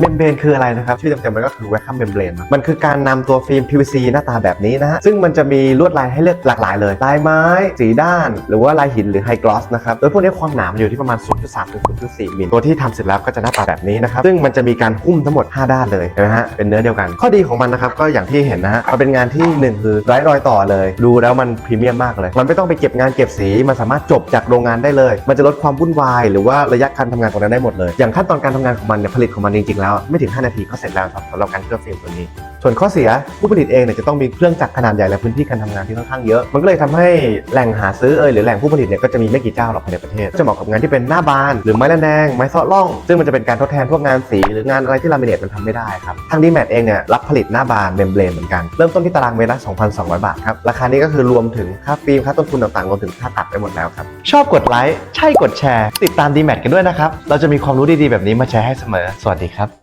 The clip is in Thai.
เมมเบรนคืออะไรนะครับ ชื่อเต็มๆมันก็คือ vacuum membrane มันคือการนำตัวฟิล์ม PVC หน้าตาแบบนี้นะฮะ ซึ่งมันจะมีลวดลายให้เลือกหลากหลายเลย ลายไม้ สีด้าน หรือว่าลายหินหรือไฮกลอสนะครับ โดยพวกนี้ความหนามันอยู่ที่ประมาณ 0.3ถึง0.4มิลตัวที่ทำเสร็จแล้วก็จะหน้าตาแบบนี้นะครับ ซึ่งมันจะมีการหุ้มทั้งหมด 5 ด้านเลยนไหมฮะเป็นเนื้อเดียวกัน ข้อดีของมันนะครับก็อย่างที่เห็นนะฮะมันเป็นงานที่หนึ่งคือไร้รอยต่อเลย ดูแล้วมันพรีเมียมมากเลย มันไม่ต้องไปเก็บงานเก็บสีมันสามารถจบจากโรงงานได้เลย มันจะลดความวุ่นวาย หรือว่าระยะการทำงานของนั้นได้หมดเลย อย่างขั้นตอนการทำงานของมันเนี่ยผลิตของมันจริงๆแล้วไม่ถึง 5 นาทีก็เสร็จแล้วครับสำหรับการเคลือบฟิล์มตัวนี้ ส่วนข้อเสียผู้ผลิตเองเนี่ยจะต้องมีเครื่องจักรขนาดใหญ่และพื้นที่การทำงานที่ค่อนข้างเยอะ มันก็เลยทำให้แหล่งหาซื้อเอยหรือแหล่งผู้ผลิตเนี่ยก็จะมีไม่กี่เจ้าหรอกภายในประเทศ จะเหมาะกับงานที่เป็นหน้าบาน หรือไม้ระแนงไม้เซาะล่อง ซึ่งมันจะเป็นการทดแทนพวกงานสีหรืองานอะไรที่ลามิเนตมันทำไม่ได้ครับ ทางดีแมทเองเนี่ยรับผลิตหน้าบานเมมเบรนเหมือนกัน เริ่มต้นที่ตารางเมตรละ2,200 บาทครับ ราคานี้ก็คือรวมถึงค่าฟิล์มค่าต้นทุนต่างๆรวมถึงค่าตัดไปหมดแล้วครับ ชอบกดไลค์ ใช่กดแชร์ ติดตามดีแมทกันด้วยนะครับ เราจะมีความรู้ดีๆแบบนี้มาแชร์ให้เสมอ สวัสดีครับ